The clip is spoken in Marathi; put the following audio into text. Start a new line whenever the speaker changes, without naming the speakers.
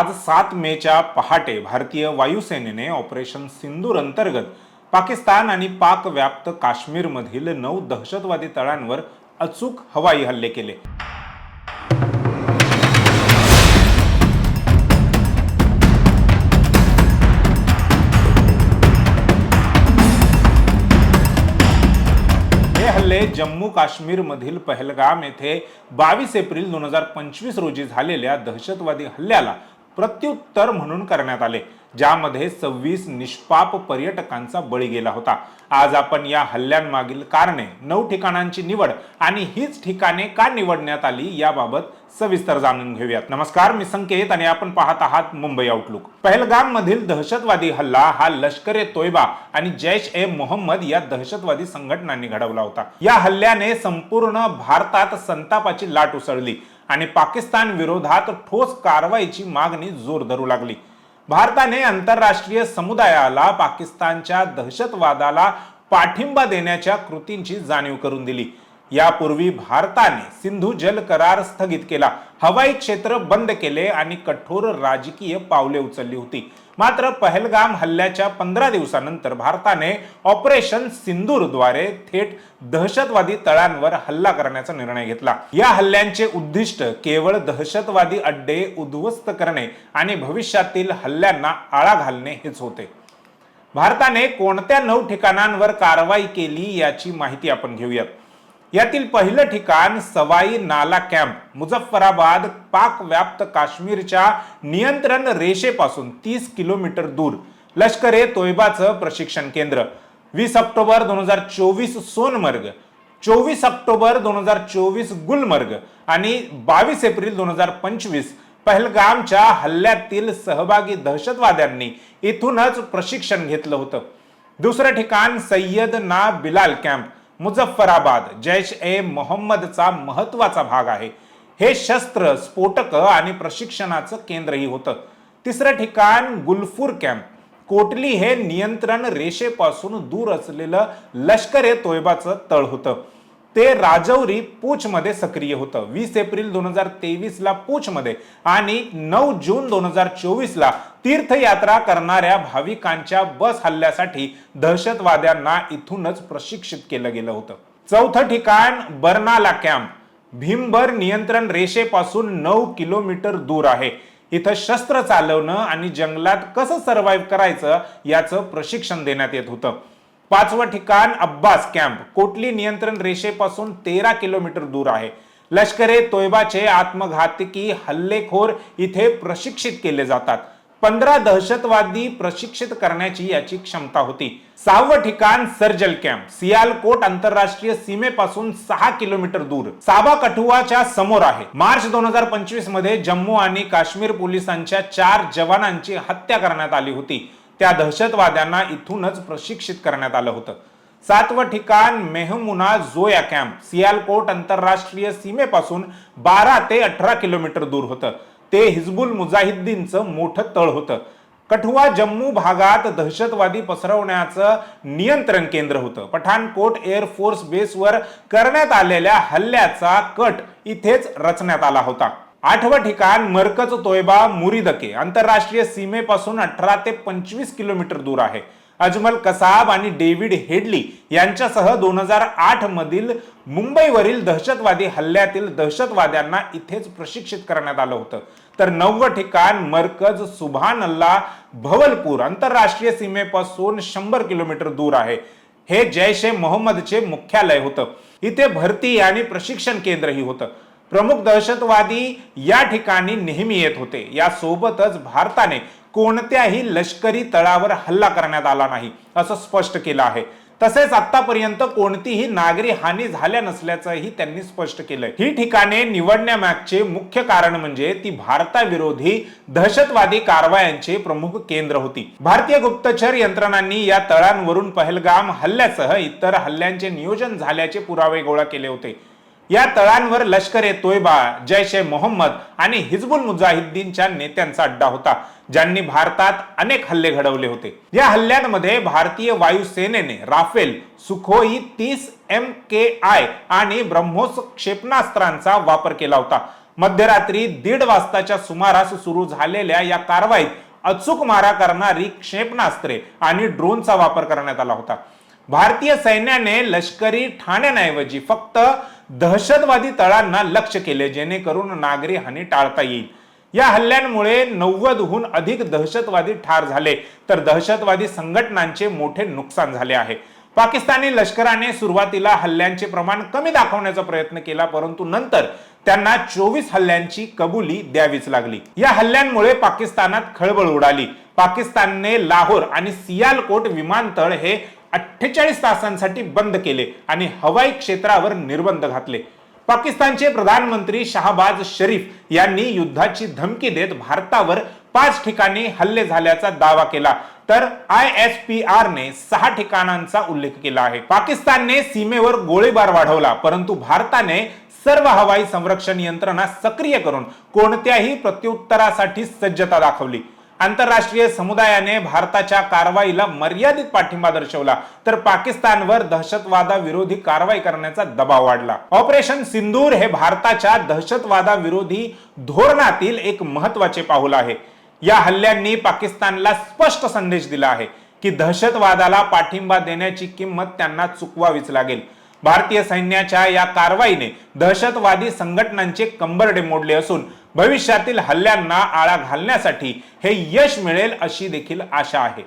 आज सात मेच्या पहाटे भारतीय वायुसेनेने ऑपरेशन सिंदूर अंतर्गत पाकिस्तान आणि पाक व्याप्त काश्मीरमधील नऊ दहशतवादी तळांवर अचूक हवाई हल्ले केले. हे हल्ले जम्मू काश्मीरमधील पहलगाम येथे बावीस एप्रिल दोन हजार पंचवीस रोजी झालेल्या दहशतवादी हल्ल्याला प्रत्युत्तर म्हणून करण्यात आले ज्यामध्ये सव्वीस निष्पाप पर्यटकांचा बळी गेला होता. आज आपण या हल्ल्यांमागील कारणे नऊ ठिकाणांची निवड आणि हीच ठिकाणे का निवडण्यात आली याबाबत सविस्तर जाणून घेऊयात. नमस्कार मी संकेत आणि आपण पाहत आहात मुंबई आउटलुक पहलगाम मधील दहशतवादी हल्ला हा लष्कर ए तोयबा आणि जैश ए मोहम्मद या दहशतवादी संघटनांनी घडवला होता. या हल्ल्याने संपूर्ण भारतात संतापाची लाट उसळली. आणि पाकिस्तान विरोधात ठोस कारवाईची मागणी जोर धरू लागली. भारताने आंतरराष्ट्रीय समुदायाला पाकिस्तानच्या दहशतवादाला पाठिंबा देण्याच्या कृतींची जाणीव करून दिली. यापूर्वी भारताने सिंधू जल करार स्थगित केला. हवाई क्षेत्र बंद केले आणि कठोर राजकीय पावले उचलली होती. मात्र पहलगाम हल्ल्याच्या पंधरा दिवसानंतर भारताने ऑपरेशन सिंदूरद्वारे थेट दहशतवादी तळांवर हल्ला करण्याचा निर्णय घेतला. या हल्ल्यांचे उद्दिष्ट केवळ दहशतवादी अड्डे उद्ध्वस्त करणे आणि भविष्यातील हल्ल्यांना आळा घालणे हेच होते. भारताने कोणत्या नऊ ठिकाणांवर कारवाई केली याची माहिती आपण घेऊयात. यातील पहिलं ठिकाण सवाई नाला कॅम्प मुझफ्फराबाद पाक व्याप्त काश्मीरच्या नियंत्रण रेषेपासून तीस किलोमीटर दूर. लष्कर ए तोयबाचं प्रशिक्षण केंद्र. वीस ऑक्टोबर दोन हजार चोवीस सोनमर्ग चोवीस ऑक्टोबर दोन हजार चोवीस गुलमर्ग आणि बावीस एप्रिल दोन हजार पंचवीस पहलगामच्या हल्ल्यातील सहभागी दहशतवाद्यांनी इथूनच प्रशिक्षण घेतलं होतं. दुसरं ठिकाण सय्यद ना बिलाल कॅम्प मुझफ्फराबाद जैश ए मोहम्मदचा महत्त्वाचा भाग आहे. हे शस्त्र स्फोटक आणि प्रशिक्षणाचं केंद्रही होतं. तिसरं ठिकाण गुलफूर कॅम्प. कोटली हे नियंत्रण रेषेपासून दूर असलेलं लष्कर ए तोयबाचं तळ होतं. ते राजौरी पूछमध्ये सक्रिय होतं. वीस एप्रिल दोन हजार तेवीस ला आणि नऊ जून दोन हजार चोवीसला तीर्थयात्रा करणाऱ्या भाविकांच्या बस हल्ल्यासाठी दहशतवाद्यांना इथूनच प्रशिक्षित केलं गेलं होतं. चौथं ठिकाण बर्नाला कॅम्प. भीमभर नियंत्रण रेषेपासून नऊ किलोमीटर दूर आहे. इथं शस्त्र चालवणं आणि जंगलात कसं सर्व्हाइव्ह करायचं याचं प्रशिक्षण देण्यात येत होतं. पाचवं ठिकाण अब्बास कॅम्प. कोटली नियंत्रण रेषेपासून तेरा किलोमीटर दूर आहे. लष्करे तोयबाचे आत्मघातकी हल्लेखोर इथे प्रशिक्षित केले जातात. पंधरा दहशतवादी प्रशिक्षित करण्याची याची क्षमता होती. सहावं ठिकाण सर्जल कॅम्प. सियालकोट आंतरराष्ट्रीय सीमेपासून सहा किलोमीटर दूर. साबा कठुआच्या समोर आहे. मार्च दोन हजार पंचवीसमध्ये जम्मू आणि काश्मीर पोलिसांच्या चार जवानांची हत्या करण्यात आली होती. त्या दहशतवाद्यांना इथूनच प्रशिक्षित करण्यात आलं होतं. सातवं ठिकाण मेहमुना जोया कॅम्प सियालकोट आंतरराष्ट्रीय सीमेपासून बारा ते अठरा किलोमीटर दूर होतं. ते हिजबुल मुजाहिद्दीनचं मोठं तळ होतं. कठुआ जम्मू भागात दहशतवादी पसरवण्याचं नियंत्रण केंद्र होतं. पठाणकोट एअरफोर्स बेसवर करण्यात आलेल्या हल्ल्याचा कट इथेच रचण्यात आला होता. आठवं ठिकाण मरकज तोयबा मुरिदके. आंतरराष्ट्रीय सीमेपासून अठरा ते पंचवीस किलोमीटर दूर आहे. अजमल कसाब आणि डेव्हिड हेडली यांच्यासह दोन हजार आठ मधील मुंबईवरील दहशतवादी हल्ल्यातील दहशतवाद्यांना इथेच प्रशिक्षित करण्यात आलं होतं. तर नववं ठिकाण मरकज सुभान अल्ला भवलपूर आंतरराष्ट्रीय सीमेपासून शंभर किलोमीटर दूर आहे. हे जैश ए मोहम्मदचे मुख्यालय होतं. इथे भरती आणि प्रशिक्षण केंद्रही होतं. प्रमुख दहशतवादी या ठिकाणी नेहमी येत होते. यासोबतच भारताने कोणत्याही लष्करी तळावर हल्ला करण्यात आला नाही असं स्पष्ट केलं आहे. तसेच आतापर्यंत कोणतीही नागरी हानी झाल्या नसल्याचंही त्यांनी स्पष्ट केलंय. ही ठिकाणे निवडण्यामागचे मुख्य कारण म्हणजे ती भारताविरोधी दहशतवादी कारवायांचे प्रमुख केंद्र होती. भारतीय गुप्तचर यंत्रणांनी या तळांवरून पहलगाम हल्ल्यासह इतर हल्ल्यांचे नियोजन झाल्याचे पुरावे गोळा केले होते. या तळांवर लष्कर ए तोयबा जैश ए मोहम्मद आणि हिजबुल मुजाहिद्दीनच्या नेत्यांचा अड्डा होता ज्यांनी भारतात अनेक हल्ले घडवले होते. या हल्ल्यांमध्ये भारतीय वायुसेनेने राफेल सुखोई तीस एम के आय आणि ब्रह्मोस क्षेपणास्त्रांचा वापर केला होता. मध्यरात्री दीड वाजताच्या सुमारास सुरू झालेल्या या कारवाईत अचूक मारा करणारी क्षेपणास्त्रे आणि ड्रोनचा वापर करण्यात आला होता. भारतीय सैन्याने लष्करी ठाण्यांऐवजी फक्त दहशतवादी तळांना लक्ष केले जेणेकरून नागरी हानी टाळता येईल. या हल्ल्यांमुळे नव्वदहून अधिक दहशतवादी ठार झाले तर दहशतवादी संघटनांचे मोठे नुकसान झाले आहे. पाकिस्तानी लष्कराने सुरुवातीला हल्ल्यांचे प्रमाण कमी दाखवण्याचा प्रयत्न केला परंतु नंतर त्यांना चोवीस हल्ल्यांची कबुली द्यावीच लागली. या हल्ल्यांमुळे पाकिस्तानात खळबळ उडाली. पाकिस्तानने लाहोर आणि सियालकोट विमानतळ हे अठ्ठेचाळीस तासांसाठी बंद केले आणि हवाई क्षेत्रावर निर्बंध घातले. पाकिस्तानचे प्रधानमंत्री शहाबाज शरीफ यांनी युद्धाची धमकी देत भारतावर पाच ठिकाणी हल्ले झाल्याचा दावा केला. तर आय एस पी आर ने सहा ठिकाणांचा उल्लेख केला आहे. पाकिस्तानने सीमेवर गोळीबार वाढवला परंतु भारताने सर्व हवाई संरक्षण यंत्रणा सक्रिय करून कोणत्याही प्रत्युत्तरासाठी सज्जता दाखवली. आंतरराष्ट्रीय समुदायाने भारताच्या कारवाईला मर्यादित पाठिंबा दर्शवला तर पाकिस्तानवर दहशतवादाविरोधी कारवाई करण्याचा दबाव वाढला. ऑपरेशन सिंदूर हे भारताच्या दहशतवादाविरोधी धोरणातील एक महत्त्वाचे पाऊल आहे. या हल्ल्यांनी पाकिस्तानला स्पष्ट संदेश दिला आहे की दहशतवादाला पाठिंबा देण्याची किंमत त्यांना चुकवावीच लागेल. भारतीय सैन्याच्या या कारवाईने दहशतवादी संघटनांचे कंबरडे मोडले असून भविष्यातील हल्ल्यांना आळा घालण्यासाठी हे यश मिळेल अशी देखील आशा आहे.